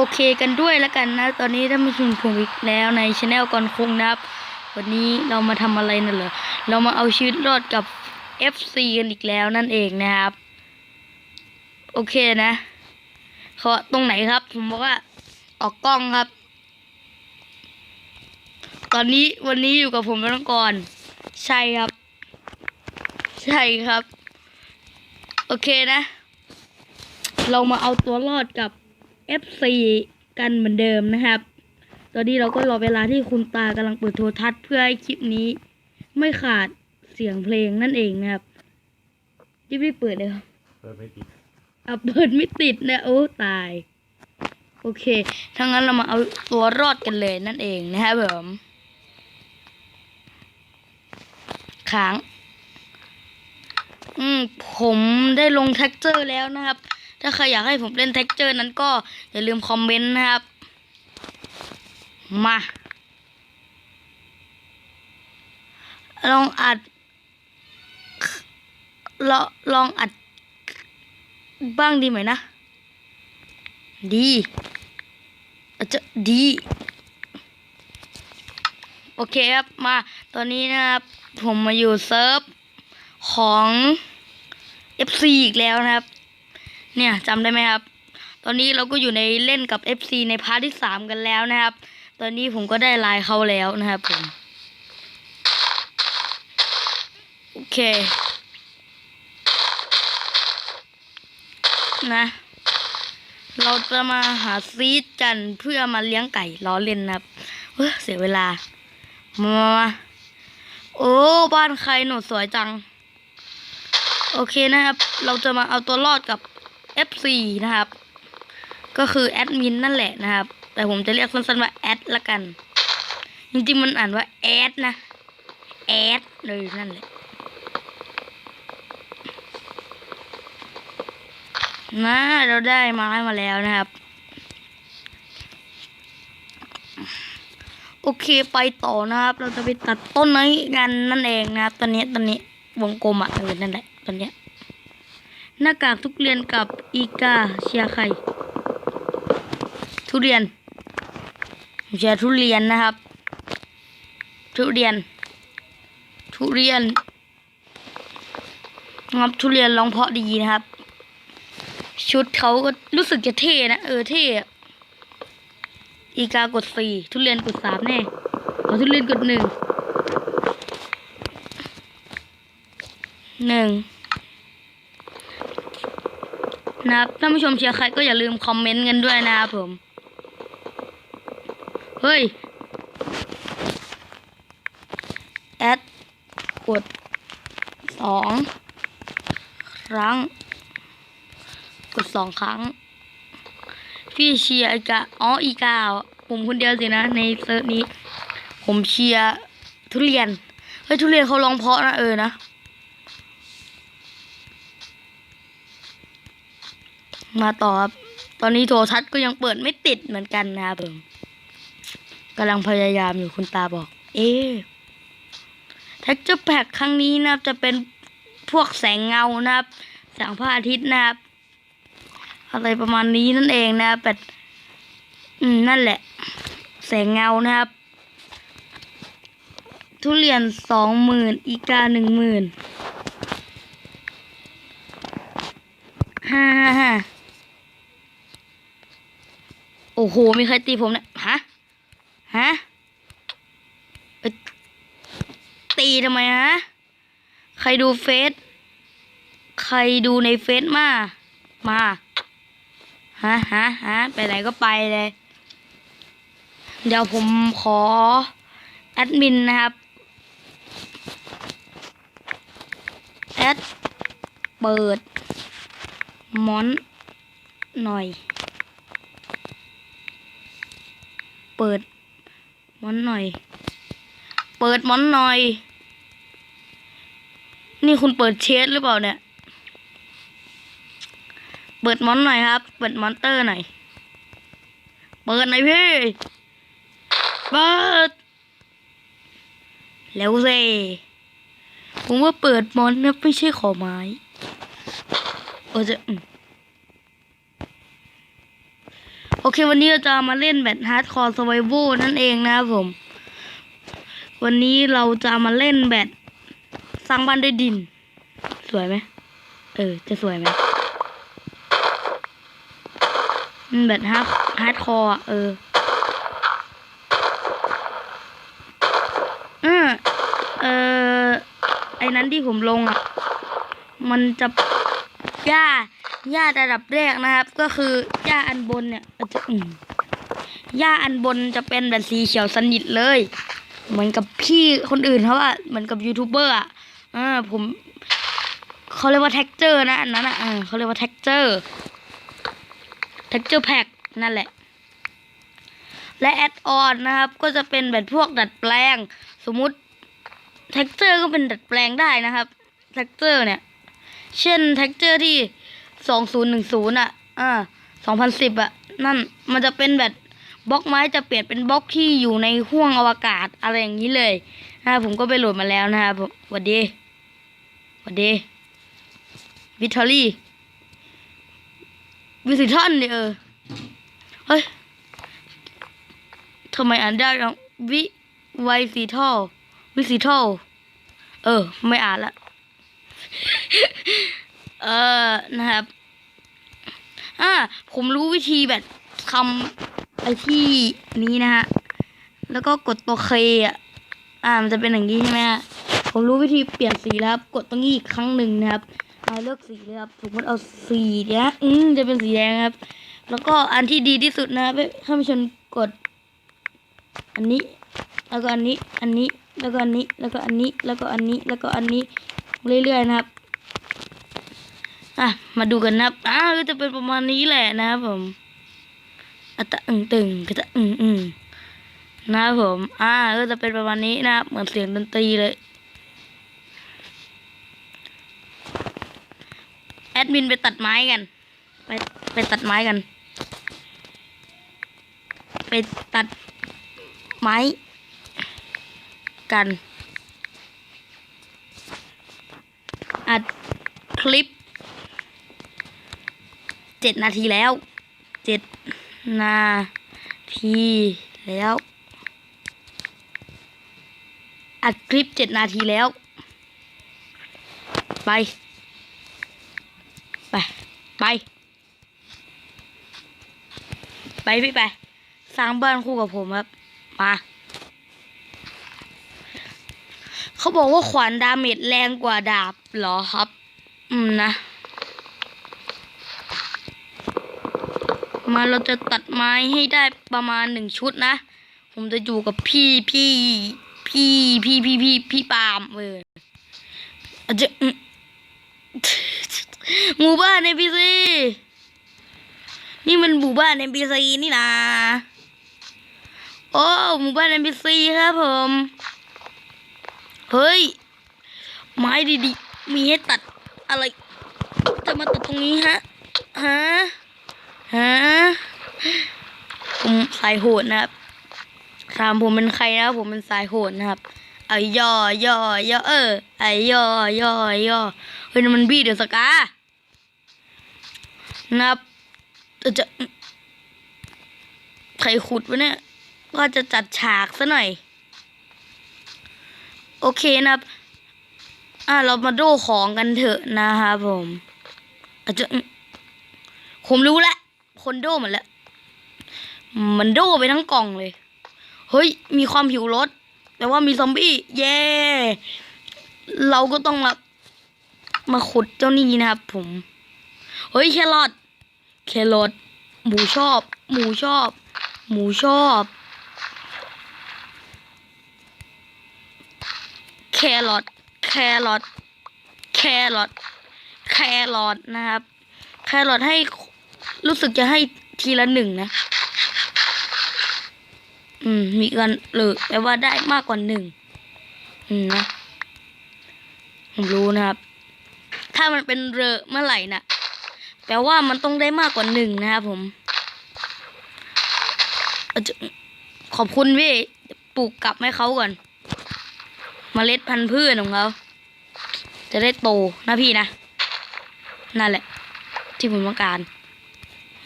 โอเคกันด้วยแล้วกันนะ ตอนนี้ท่านผู้ชมผมอีกแล้วในช anel ก่อนคงนะครับ วันนี้เรามาทำอะไรนั่นเหรอ เรามาเอาชีวิตรอดกับ FC กันอีกแล้วนั่นเองนะครับ โอเคนะขอตรงไหนครับ ผมบอกว่าออกกล้องครับ ตอนนี้วันนี้อยู่กับผมแล้วก่อน ใช่ครับ ใช่ครับ โอเคนะ เรามาเอาตัวรอดกับ F4 กันเหมือนเดิมนะครับ ตอนนี้เราก็รอเวลาที่คุณตากำลังเปิดโทรทัศน์เพื่อให้คลิปนี้ ไม่ขาดเสียงเพลงนั่นเองนะครับรีบๆเปิดเลยครับเปิดไม่ติดอะเปิดไม่ติดนะโอ้ตาย โอเคถ้างั้นเรามาเอาตัวรอดกันเลยนั่นเองนะครับผมค้าง อืมผมได้ลงแท็กเจอร์แล้วนะครับ ถ้าใครอยากให้ผมเล่นแท็กเจอร์นั้นก็อย่าลืมคอมเมนต์นะครับ มาลองอัดลองลองอัด บ้างดีไหมนะ ดีอาจจะดี โอเคครับ มาตอนนี้นะครับ ผมมาอยู่เซิร์ฟของ FC อีกแล้วนะครับ เนี่ยจำได้ไหมครับ ตอนนี้เราก็อยู่ในเล่นกับ FC ในพาร์ทที่สามกันแล้วนะครับ ตอนนี้ผมก็ได้ไลน์เขาแล้วนะครับผม โอเค นะ เราจะมาหาซีดกันเพื่อมาเลี้ยงไก่ล้อเล่นนะครับเฮ้ยเสียเวลา มามามาโอ้ บ้านใครหนูสวยจัง โอเคนะครับ เราจะมาเอาตัวรอดกับ FC นะครับ ก็คือแอดมินนั่นแหละนะครับ แต่ผมจะเรียกสั้นๆว่าแอดละกัน จริงๆมันอ่านว่าแอดนะแอดเลยนั่นแหละนะเราได้ไม้มาแล้วนะครับ โอเคไปต่อนะครับ เราจะไปตัดต้นไม้กันนั่นเองนะครับตอนนี้ตอนนี้วงกลมอะเออนั่นแหละตอนเนี้ย หน้ากากทุกเรียนกับอีกาเชียไข่ทุเรียนเชียทุเรียนนะครับ ทุเรียน ทุเรียนนะครับทุเรียนร้องเพราะดีนะครับ ชุดเขาก็รู้สึกจะเท่นะ เออเท่อะอีกากดสี่ทุเรียนกดสามแน่เอาทุเรียนกดหนึ่งหนึ่ง นะครับท่านผู้ชมเชียร์ใครก็อย่าลืมคอมเมนต์กันด้วยนะครับผม เฮ้ย แอดกดสองครั้ง กดสองครั้ง พี่เชียร์อีกาอ๋ออีกาอะผมคนเดียวสินะ ในเซิร์ฟนี้ ผมเชียร์ทุเรียน เฮ้ย ทุเรียนเขาร้องเพราะนะเออนะ มาต่อครับ ตอนนี้โทรทัศน์ก็ยังเปิดไม่ติดเหมือนกันนะครับผมกำลังพยายามอยู่คุณตาบอก เอ๊แท็กเจอร์แพ็คครั้งนี้นะครับ จะเป็นพวกแสงเงานะครับ แสงพระอาทิตย์นะครับ อะไรประมาณนี้นั่นเองนะครับแบบอืมนั่นแหละ แสงเงานะครับ ทุเรียนสองหมื่นอีกาหนึ่งหมื่นฮ่าฮ่าฮ่า โอ้โห มีใครตีผมเนี่ย ฮะ ฮะ ตีทำไมฮะ ใครดูเฟซ ใครดูในเฟซมา มา ฮะฮะฮะ ไปไหนก็ไปเลย เดี๋ยวผมขอ แอดมินนะครับ แอด เปิด มอน หน่อย เปิดมอนหน่อย เปิดมอนหน่อย นี่คุณเปิดเชสหรือเปล่าเนี่ย เปิดมอนหน่อยครับ เปิดมอนเตอร์หน่อย เปิดหน่อยพี่ เปิด แล้วเซผมว่าเปิดมอนนะไม่ใช่ขอไม้โอ้จะอืม โอเควันนี้เราจะมาเล่นแบบฮาร์ดคอร์ r ไว v a l นั่นเองนะครับผม วันนี้เราจะมาเล่นแบบสร้างบ้านด้วยดิน สวยไหมเออ จะสวยไหมมันแบบฮาร์ดฮาร์ดคอร์เออเออไอ้นั้นที่ผมลงอะ มันจะหญ้า หญ้าระดับแรกนะครับ ก็คือหญ้าอันบนเนี่ยจะหญ้าอันบนจะเป็นแบบสีเขียวสนิทเลย เหมือนกับพี่คนอื่นเขาอะเหมือนกับยูทูบเบอร์อะอ่าผมเขาเรียกว่าแท็กเจอร์นะอันนั้นอะอ่าเขาเรียกว่าแท็กเจอร์แท็กเจอร์แพ็กนั่นแหละ และแอดออนนะครับ ก็จะเป็นแบบพวกดัดแปลง สมมุติแท็กเจอร์ก็เป็นดัดแปลงได้นะครับแท็กเจอร์เนี่ย เช่นแท็กเจอร์ที่ สองศูนย์หนึ่งศูนย์อะอ่าสองพันสิบอะ นั่นมันจะเป็นแบบบล็อกไม้จะเปลี่ยนเป็นบล็อกที่อยู่ในห้วงอวกาศอะไรอย่างนี้เลยนะผมก็ไปโหลดมาแล้วนะครับวัดดีหวัดดีวิทอรี่วิสิทอนเนี่ยเออ เฮ้ยทำไมอ่านได้จังวิไวซีทอลวิสิทอลเออ ไม่อ่านละ เออนะครับอ่าผมรู้วิธีแบบทำไอที่นี้นะฮะแล้วก็กดตัวเคอะอ่ามันจะเป็นอย่างนี้ใช่ไหมฮะผมรู้วิธีเปลี่ยนสีแล้วครับ กดตรงนี้อีกครั้งหนึ่งนะครับเอาเลือกสีเลยครับสมมติเอาสีเนี้ยอืมจะเป็นสีแดงครับ แล้วก็อันที่ดีที่สุดนะครับท่านผู้ชมกด อันนี้ แล้วก็อันนี้ อันนี้ แล้วก็อันนี้ แล้วก็อันนี้ แล้วก็อันนี้ แล้วก็อันนี้ เรื่อยๆนะครับ อะมาดูกันนะครับอ่าก็จะเป็นประมาณนี้แหละนะครับผมอะตะอึงตึงก็จะอึงอึงนะครับผมอ่าก็จะเป็นประมาณนี้นะครับเหมือนเสียงดนตรีเลยแอดมินไปตัดไม้กัน ไปไปตัดไม้กัน ไปตัดไม้กัน อัดคลิป เจ็ดนาทีแล้วเจ็ดนาทีแล้ว อัดคลิปเจ็ดนาทีแล้ว ไป ไป ไป ไปพี่ไป สร้างบ้านคู่กับผมครับ มา เขาบอกว่าขวานดาเมจแรงกว่าดาบเหรอครับ อืมนะ มาเราจะตัดไม้ให้ได้ประมาณหนึ่งชุดนะ ผมจะอยู่กับพี่พี่พี่พี่พี่พี่พี่ปามเอออาจจะหมู่บ้านในพีซีนี่มันหมู่บ้านในพีซีนี่นะโอ้หมู่บ้านในพีซีครับผมเฮ้ย ไม้ดีๆ มีให้ตัดอะไร จะมาตัดตรงนี้ฮะ ฮะ ฮะผมสายโหดนะครับถามผมเป็นใครนะครับผมเป็นสายโหดนะครับไอ้ย่อย่อย่อเออไอ้ย่อย่อย่อเฮ้ยนั่นมันบี้เดือดสกานะครับจะจะใครขุดวะเนี่ยก็จะจัดฉากซะหน่อย โอเคนะครับ อ่าเรามาโดของกันเถอะนะครับผมอาจจะผมรู้แล้ว คนโดหมดแล้ว มันโดไปทั้งกล่องเลย เฮ้ย มีความหิวรสแต่ว่ามีซอมบี้ เย้เราก็ต้องมามาขุดเจ้านี่นะครับผม เฮ้ย แครอทแครอทหมูชอบ หมูชอบ หมูชอบ แครอทแครอทแครอทแครอทนะครับ แครอทให้ รู้สึกจะให้ทีละหนึ่งนะ อืม มีกันหรือแปลว่าได้มากกว่าหนึ่งอืมนะผมรู้นะครับ ถ้ามันเป็นเรอเมื่อไหร่น่ะ แปลว่ามันต้องได้มากกว่าหนึ่งนะครับผม ขอบคุณพี่ปลูกกลับให้เขาก่อนเมล็ดพันธุ์พืชของเขาจะได้โตนะพี่นะ นั่นแหละ ที่ผมต้องการ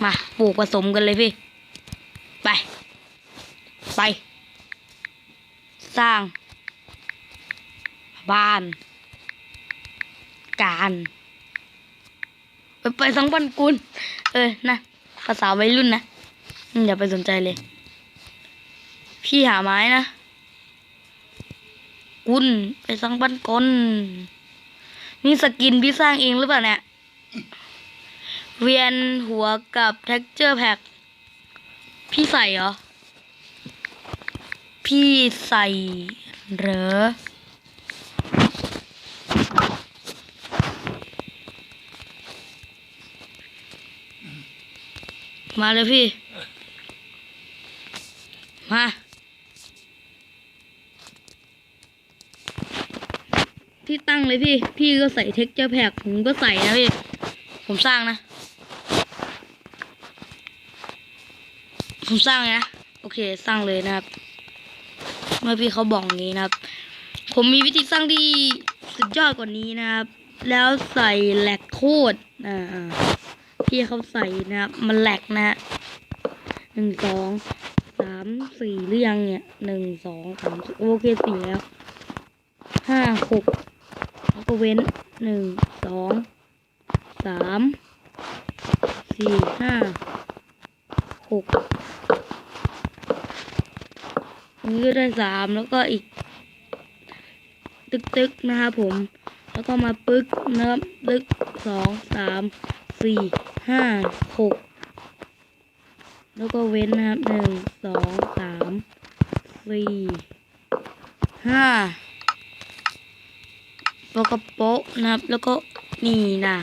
มาปลูกผสมกันเลยพี่ ไป ไป สร้าง บ้าน การ ไปไปสังบันกุลเออนะภาษาวัยรุ่นนะอย่าไปสนใจเลย พี่หาไม้นะกุลไปสังบันกลนี่สกินพี่สร้างเองหรือเปล่าเนี่ย เวียนหัวกับ texture pack พี่ใส่เหรอ พี่ใส่เหรอมาเลยพี่ มา พี่ตั้งเลยพี่ พี่ก็ใส่ texture pack ผมก็ใส่นะพี่ ผมสร้างนะ ผมสร้างนะโอเคสร้างเลยนะครับ เมื่อพี่เขาบอกอย่างนี้นะครับ ผมมีวิธีสร้างที่สุดยอดกว่านี้นะครับ แล้วใส่แหลกโคตรอ่าพี่เขาใส่นะครับ มันแหลกนะหนึ่งสองสามสี่หรือยังเนี่ยหนึ่งสองสามโอเคสี่แล้วห้าหกแล้วก็เว้นหนึ่งสองสามสี่ห้า หกนนี้ก็ได้สามแล้วก็อีก ตึกตึกนะครับผม แล้วก็มาปึ๊กนะครับตึกสองสามสี่ห้าหกแล้วก็เว้นนะครับหนึ่งสองสามสี่ห้าแล้วก็โป๊ะนะครับแล้วก็นี่นะ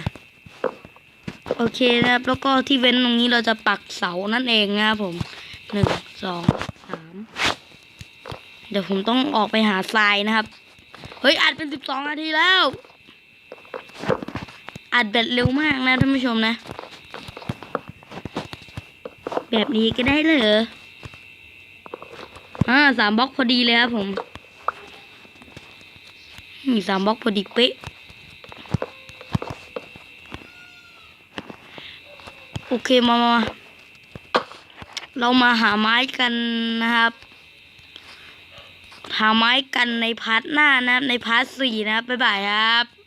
โอเคนะครับ แล้วก็ที่เว้นตรงนี้เราจะปักเสานั่นเองนะครับผมหนึ่งสองสามเดี๋ยวผมต้องออกไปหาทรายนะครับ เฮ้ยอัดเป็นสิบสองนาทีแล้วอัดแบตเร็วมากนะท่านผู้ชมนะ แบบนี้ก็ได้เลยอ่าสามบล็อกพอดีเลยครับผมมีสามบล็อกพอดีเป๊ะ โอเคมามาเรามาหาไม้กันนะครับ หาไม้กันในพาร์ทหน้านะครับ ในพาร์ทสี่นะครับบ๊ายบายครับ